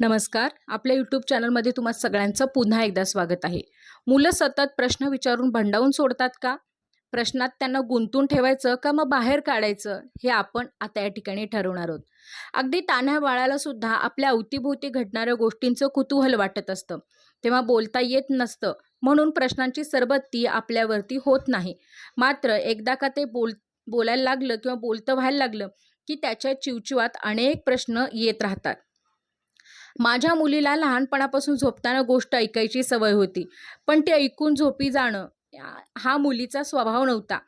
नमस्कार. आपल्या यूट्यूब चॅनलमध्ये तुम्हा सगळ्यांचं पुन्हा एकदा स्वागत आहे. मुलं सतत प्रश्न विचारून भंडावून सोडतात का? प्रश्नात त्यांना गुंतून ठेवायचं का मग बाहेर काढायचं? हे आपण आता या ठिकाणी ठरवणार आहोत. अगदी तान्ह्या बाळाला सुद्धा आपल्या अवतीभोवती घडणाऱ्या गोष्टींचं कुतूहल वाटत असतं. तेव्हा बोलता येत नसतं. म्हणून प्रश्नांची सरबत्ती आपल्यावरती होत नाही. मात्र एकदा का ते बोल बोलायला लागलं किंवा बोलतं व्हायला लागलं की त्याच्या चिवचिवात अनेक प्रश्न येत राहतात. माझ्या मुलीला लहानपणापासून झोपताना गोष्ट ऐकायची सवय होती. पण ते ऐकून झोपी जाणं हा मुलीचा स्वभाव नव्हता.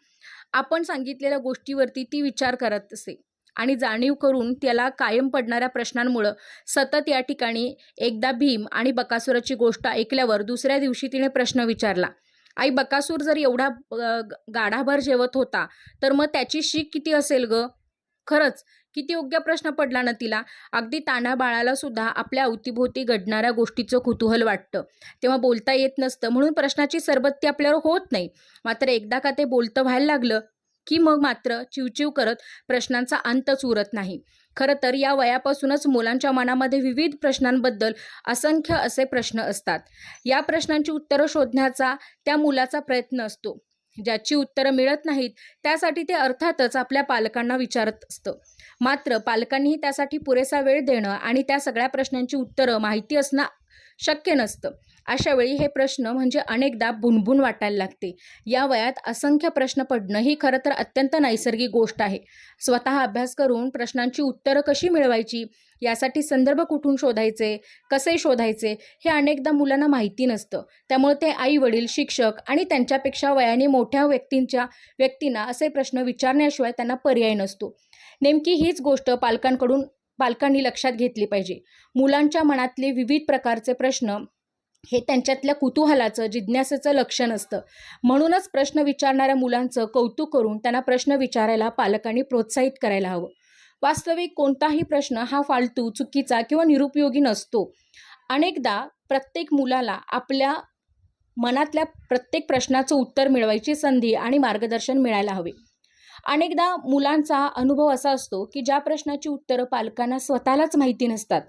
आपण सांगितलेल्या गोष्टीवरती ती विचार करत असे. आणि जाणीव करून त्याला कायम पडणाऱ्या प्रश्नांमुळं सतत या ठिकाणी एकदा भीम आणि बकासुराची गोष्ट ऐकल्यावर दुसऱ्या दिवशी तिने प्रश्न विचारला. आई बकासूर जर एवढा गाढाभर जेवत होता तर मग त्याची शीख किती असेल ग? खरंच किती योग्य प्रश्न पडला ना तिला. अगदी ताना बाळाला सुद्धा आपल्या अवतीभोवती घडणाऱ्या गोष्टीचं कुतूहल वाटतं. तेव्हा बोलता येत नसतं म्हणून प्रश्नाची सरबत्ती आपल्यावर होत नाही. मात्र एकदा का ते बोलतं व्हायला लागलं की मग मात्र चिवचिव करत प्रश्नांचा अंतच उरत नाही. खरं तर या वयापासूनच मुलांच्या मनामध्ये विविध प्रश्नांबद्दल असंख्य असे प्रश्न असतात. या प्रश्नांची उत्तरं शोधण्याचा त्या मुलाचा प्रयत्न असतो. ज्याची उत्तरं मिळत नाहीत त्यासाठी ते अर्थातच आपल्या पालकांना विचारत असतं. मात्र पालकांनीही त्यासाठी पुरेसा वेळ देणं आणि त्या सगळ्या प्रश्नांची उत्तरं माहिती असणं शक्य नसतं. अशावेळी हे प्रश्न म्हणजे अनेकदा भुणभुण वाटायला लागते. या वयात असंख्य प्रश्न पडणं ही खरं तर अत्यंत नैसर्गिक गोष्ट आहे. स्वतः अभ्यास करून प्रश्नांची उत्तरं कशी मिळवायची? यासाठी संदर्भ कुठून शोधायचे? कसे शोधायचे? हे अनेकदा मुलांना माहिती नसतं. त्यामुळे ते आई वडील शिक्षक आणि त्यांच्यापेक्षा वयाने मोठ्या व्यक्तींच्या व्यक्तींना असे प्रश्न विचारण्याशिवाय त्यांना पर्याय नसतो. नेमकी हीच गोष्ट पालकांकडून पालकांनी लक्षात घेतली पाहिजे. मुलांच्या मनातले विविध प्रकारचे प्रश्न हे त्यांच्यातल्या कुतूहलाचं जिज्ञासेचं लक्षण असतं. म्हणूनच प्रश्न विचारणाऱ्या मुलांचं कौतुक करून त्यांना प्रश्न विचारायला पालकांनी प्रोत्साहित करायला हवं. वास्तविक कोणताही प्रश्न हा फालतू चुकीचा किंवा निरुपयोगी नसतो. अनेकदा प्रत्येक मुलाला आपल्या मनातल्या प्रत्येक प्रश्नाचं उत्तर मिळवायची संधी आणि मार्गदर्शन मिळायला हवे. अनेकदा मुलांचा अनुभव असा असतो की ज्या प्रश्नाची उत्तरं पालकांना स्वतःलाच माहिती नसतात.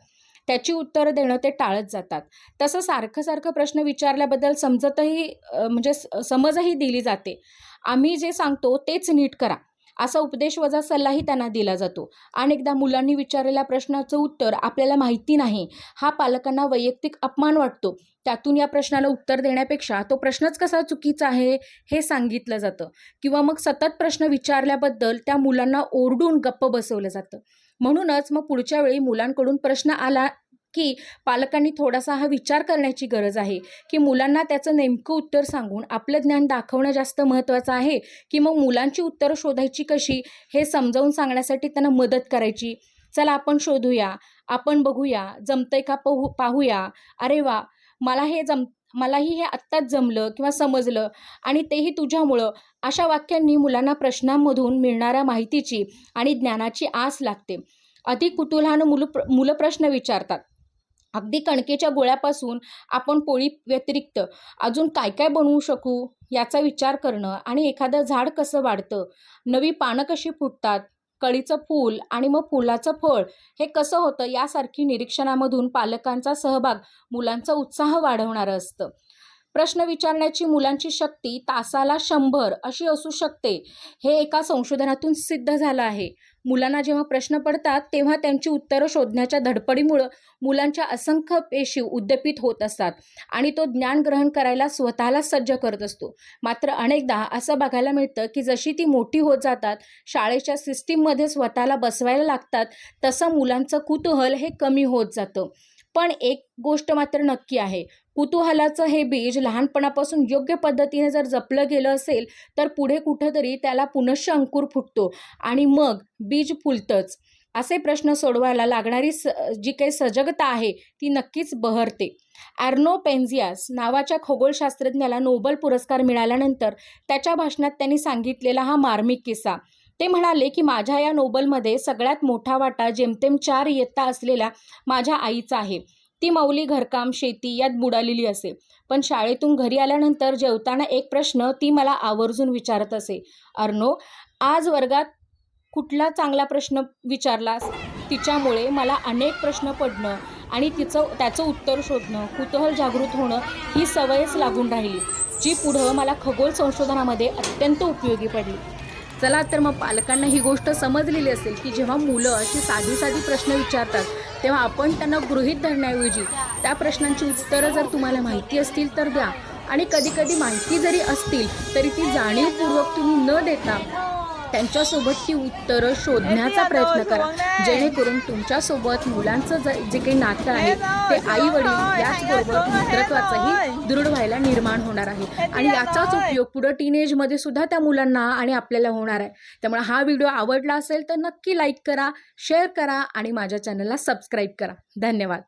त्याची उत्तरं देणं ते टाळत जातात. तसं सारखं सारखं प्रश्न विचारल्याबद्दल समजतही म्हणजे समजही दिली जाते. आम्ही जे सांगतो तेच नीट करा. असा उपदेश वजा सल्लाही त्यांना दिला जातो. अनेकदा मुलांनी विचारलेल्या प्रश्नाचं उत्तर आपल्याला माहिती नाही. हा पालकांना वैयक्तिक अपमान वाटतो. त्यातून या प्रश्नाला उत्तर देण्यापेक्षा तो प्रश्नच कसा चुकीचा आहे हे सांगितलं जातं. किंवा मग सतत प्रश्न विचारल्याबद्दल त्या मुलांना ओरडून गप्प बसवलं जातं. म्हणूनच मग पुढच्या वेळी मुलांकडून प्रश्न आला की पालकांनी थोडासा हा विचार करण्याची गरज आहे. की मुलांना त्याचं नेमकं उत्तर सांगून आपलं ज्ञान दाखवणं जास्त महत्त्वाचं आहे की मग मुलांची उत्तरं शोधायची कशी हे समजावून सांगण्यासाठी त्यांना मदत करायची. चला आपण शोधूया आपण बघूया जमतंय का पाहू पाहूया. अरे वा मला हे जम मलाही हे आत्ताच जमलं किंवा समजलं आणि तेही तुझ्यामुळं अशा वाक्यांनी मुलांना प्रश्नांमधून मिळणाऱ्या माहितीची आणि ज्ञानाची आस लागते. अधिक कुतूहलानं मुलं प्र मुलं प्रश्न विचारतात. अगदी कणकेच्या गोळ्यापासून आपण पोळी व्यतिरिक्त अजून काय काय बनवू शकू? याचा विचार करणं आणि एखादं झाड कसं वाढतं? नवी पानं कशी फुटतात? कळीचं फूल आणि मग फुलाचं फळ. हे कसं होतं? यासारखी निरीक्षणामधून पालकांचा सहभाग मुलांचा उत्साह वाढवणारं असतं. प्रश्न विचारण्याची मुलांची शक्ती तासाला शंभर अशी असू शकते. हे एका संशोधनातून सिद्ध झालं आहे. मुलांना जेव्हा प्रश्न पडतात तेव्हा त्यांची उत्तरं शोधण्याच्या धडपडीमुळं मुलांच्या असंख्य पेशी उद्दीपित होत असतात आणि तो ज्ञान ग्रहण करायला स्वतःला सज्ज करत असतो. मात्र अनेकदा असं बघायला मिळतं की जशी ती मोठी होत जातात शाळेच्या सिस्टीममध्ये स्वतःला बसवायला लागतात तसं मुलांचं कुतूहल हे कमी होत जातं. पण एक गोष्ट मात्र नक्की आहे. कुतूहलाचं हे बीज लहानपणापासून योग्य पद्धतीने जर जपलं गेलं असेल तर पुढे कुठंतरी त्याला पुनश्च अंकुर फुटतो आणि मग बीज फुलतंच. असे प्रश्न सोडवायला लागणारी स जी काही सजगता आहे ती नक्कीच बहरते. ॲर्नो पेन्झियास नावाच्या खगोलशास्त्रज्ञाला नोबल पुरस्कार मिळाल्यानंतर त्याच्या भाषणात त्यांनी सांगितलेला हा मार्मिक किस्सा. ते म्हणाले की माझ्या या नोबलमध्ये सगळ्यात मोठा वाटा जेमतेम चार इयत्ता असलेल्या माझ्या आईचा आहे. ती मौली घरकाम शेती यात बुडालेली असे. पण शाळेतून घरी आल्यानंतर जेवताना एक प्रश्न ती मला आवर्जून विचारत असे. अर्नो आज वर्गात कुठला चांगला प्रश्न विचारलास? तिच्यामुळे मला अनेक प्रश्न पडणं आणि तिचं त्याचं उत्तर शोधणं कुतूहल जागृत होणं ही सवयच लागून राहिली जी पुढं मला खगोल संशोधनामध्ये अत्यंत उपयोगी पडली. चला तर मग पालकांना ही गोष्ट समजलेली असेल की जेव्हा मुलं अशी साधी साधी प्रश्न विचारतात तेव्हा आपण त्यांना गृहीत धरण्याऐवजी त्या प्रश्नांची उत्तरं जर तुम्हाला माहिती असतील तर द्या. आणि कधीकधी माहिती जरी असतील तरी ती जाणीवपूर्वक तुम्ही न देता त्यांच्यासोबत ती उत्तरं शोधण्याचा प्रयत्न करा. जेणेकरून तुमच्यासोबत मुलांचं ज जे काही नातं आहे ते आई वडील याचबरोबर मित्रत्वाचंही दृढ व्हायला निर्माण होणार आहे. आणि याचाच उपयोग पुढं टीनेजमध्ये सुद्धा त्या मुलांना आणि आपल्याला होणार आहे. त्यामुळे हा व्हिडिओ आवडला असेल तर नक्की लाईक करा शेअर करा आणि माझ्या चॅनलला सबस्क्राईब करा. धन्यवाद.